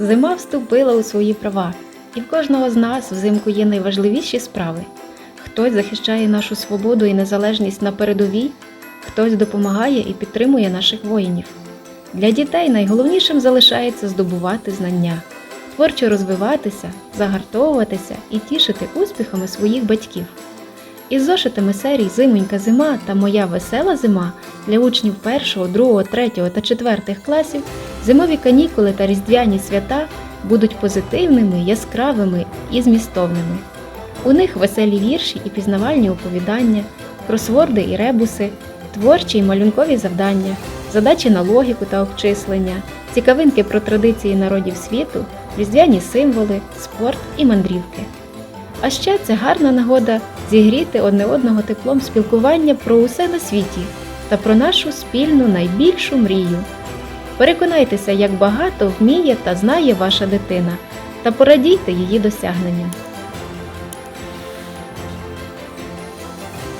Зима вступила у свої права, і в кожного з нас взимку є найважливіші справи. Хтось захищає нашу свободу і незалежність на передовій, хтось допомагає і підтримує наших воїнів. Для дітей найголовнішим залишається здобувати знання, творчо розвиватися, загартовуватися і тішити успіхами своїх батьків. Із зошитами серій Зимонька зима та Моя весела зима для учнів 1, 2, 3 та 4 класів зимові канікули та різдвяні свята будуть позитивними, яскравими і змістовними. У них веселі вірші і пізнавальні оповідання, кросворди і ребуси, творчі й малюнкові завдання, задачі на логіку та обчислення, цікавинки про традиції народів світу, різдвяні символи, спорт і мандрівки. А ще це гарна нагода зігріти одне одного теплом спілкування про усе на світі та про нашу спільну найбільшу мрію. Переконайтеся, як багато вміє та знає ваша дитина, та порадійте її досягненням.